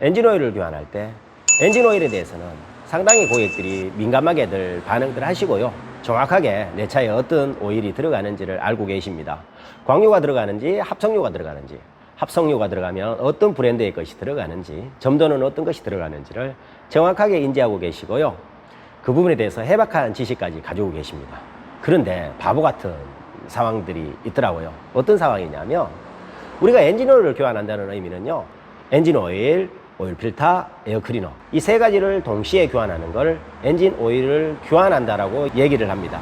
엔진 오일을 교환할 때 엔진 오일에 대해서는 상당히 고객들이 민감하게들 반응들 하시고요. 정확하게 내 차에 어떤 오일이 들어가는지를 알고 계십니다. 광유가 들어가는지 합성유가 들어가는지 합성유가 들어가면 어떤 브랜드의 것이 들어가는지 점도는 어떤 것이 들어가는지를 정확하게 인지하고 계시고요. 그 부분에 대해서 해박한 지식까지 가지고 계십니다. 그런데 바보 같은 상황들이 있더라고요. 어떤 상황이냐면 우리가 엔진 오일을 교환한다는 의미는요. 엔진 오일, 오일 필터, 에어 클리너 이 세 가지를 동시에 교환하는 걸 엔진 오일을 교환한다라고 얘기를 합니다.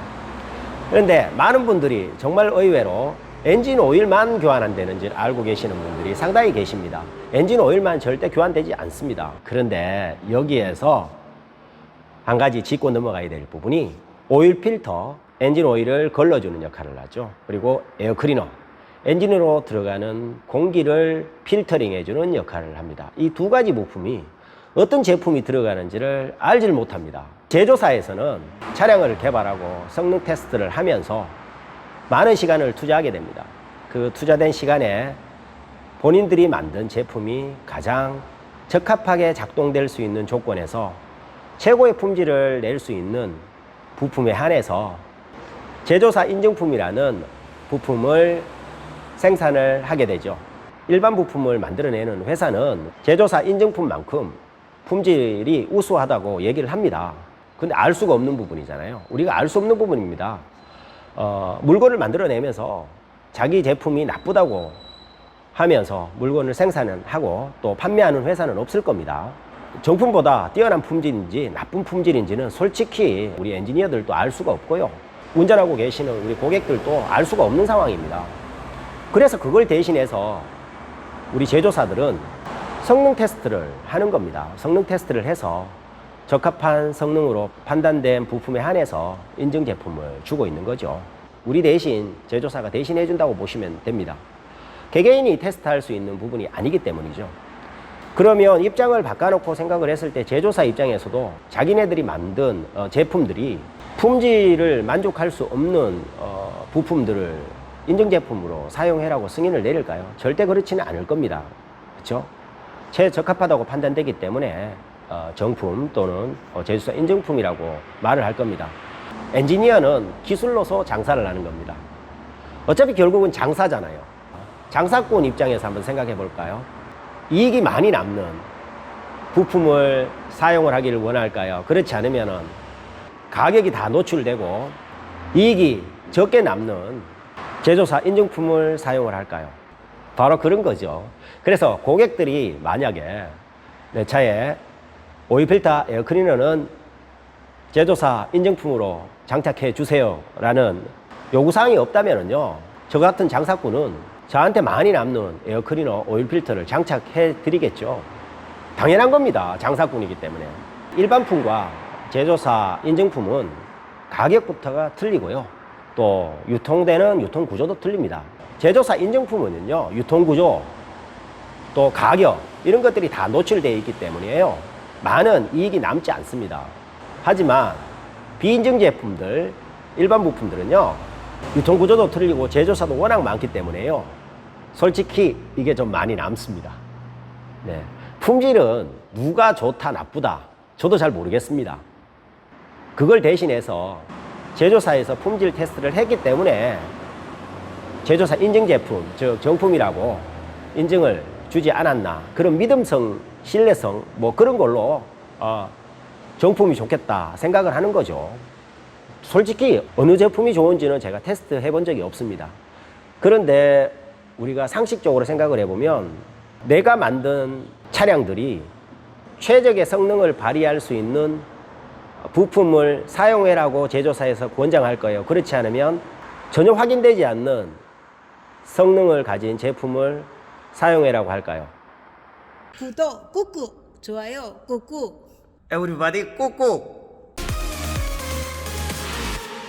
그런데 많은 분들이 정말 의외로 엔진 오일만 교환한다는 줄 알고 계시는 분들이 상당히 계십니다. 엔진 오일만 절대 교환되지 않습니다. 그런데 여기에서 한 가지 짚고 넘어가야 될 부분이 오일 필터, 엔진 오일을 걸러주는 역할을 하죠. 그리고 에어 클리너, 엔진으로 들어가는 공기를 필터링 해주는 역할을 합니다. 이 두 가지 부품이 어떤 제품이 들어가는지를 알지를 못합니다. 제조사에서는 차량을 개발하고 성능 테스트를 하면서 많은 시간을 투자하게 됩니다. 그 투자된 시간에 본인들이 만든 제품이 가장 적합하게 작동될 수 있는 조건에서 최고의 품질을 낼 수 있는 부품에 한해서 제조사 인증품이라는 부품을 생산을 하게 되죠. 일반 부품을 만들어내는 회사는 제조사 인증품만큼 품질이 우수하다고 얘기를 합니다. 근데 알 수가 없는 부분이잖아요. 우리가 알 수 없는 부분입니다. 어, 물건을 만들어내면서 자기 제품이 나쁘다고 하면서 물건을 생산을 하고 또 판매하는 회사는 없을 겁니다. 정품보다 뛰어난 품질인지 나쁜 품질인지는 솔직히 우리 엔지니어들도 알 수가 없고요. 운전하고 계시는 우리 고객들도 알 수가 없는 상황입니다. 그래서 그걸 대신해서 우리 제조사들은 성능 테스트를 하는 겁니다. 성능 테스트를 해서 적합한 성능으로 판단된 부품에 한해서 인증 제품을 주고 있는 거죠. 우리 대신 제조사가 대신 해 준다고 보시면 됩니다. 개개인이 테스트할 수 있는 부분이 아니기 때문이죠. 그러면 입장을 바꿔놓고 생각을 했을 때 제조사 입장에서도 자기네들이 만든 어, 제품들이 품질을 만족할 수 없는 어, 부품들을 인증 제품으로 사용해라고 승인을 내릴까요? 절대 그렇지는 않을 겁니다. 그렇죠? 최적합하다고 판단되기 때문에 어, 정품 또는 어, 제조사 인증품이라고 말을 할 겁니다. 엔지니어는 기술로서 장사를 하는 겁니다. 어차피 결국은 장사잖아요. 장사꾼 입장에서 한번 생각해 볼까요? 이익이 많이 남는 부품을 사용을 하기를 원할까요? 그렇지 않으면은 가격이 다 노출되고 이익이 적게 남는 제조사 인증품을 사용을 할까요? 바로 그런 거죠. 그래서 고객들이 만약에 내 차에 오일 필터 에어 클리너는 제조사 인증품으로 장착해 주세요 라는 요구사항이 없다면은요 저 같은 장사꾼은 저한테 많이 남는 에어 클리너 오일 필터를 장착해 드리겠죠 당연한 겁니다 장사꾼이기 때문에 일반품과 제조사 인증품은 가격부터가 틀리고요 또 유통되는 유통 구조도 틀립니다. 제조사 인증품은요 유통 구조 또 가격 이런 것들이 다 노출되어 있기 때문이에요. 많은 이익이 남지 않습니다. 하지만 비인증 제품들 일반 부품들은요 유통 구조도 틀리고 제조사도 워낙 많기 때문에요. 솔직히 이게 좀 많이 남습니다. 네. 품질은 누가 좋다 나쁘다 저도 잘 모르겠습니다. 그걸 대신해서 제조사에서 품질 테스트를 했기 때문에 제조사 인증 제품 즉 정품이라고 인증을 주지 않았나 그런 믿음성 신뢰성 뭐 그런 걸로 어, 정품이 좋겠다 생각을 하는 거죠. 솔직히 어느 제품이 좋은지는 제가 테스트 해본 적이 없습니다. 그런데 우리가 상식적으로 생각을 해보면 내가 만든 차량들이 최적의 성능을 발휘할 수 있는 부품을 사용해라고 제조사에서 권장할 거예요. 그렇지 않으면 전혀 확인되지 않는 성능을 가진 제품을 사용해라고 할까요? 구독 꾹꾹 좋아요 꾹꾹 Everybody 꾹꾹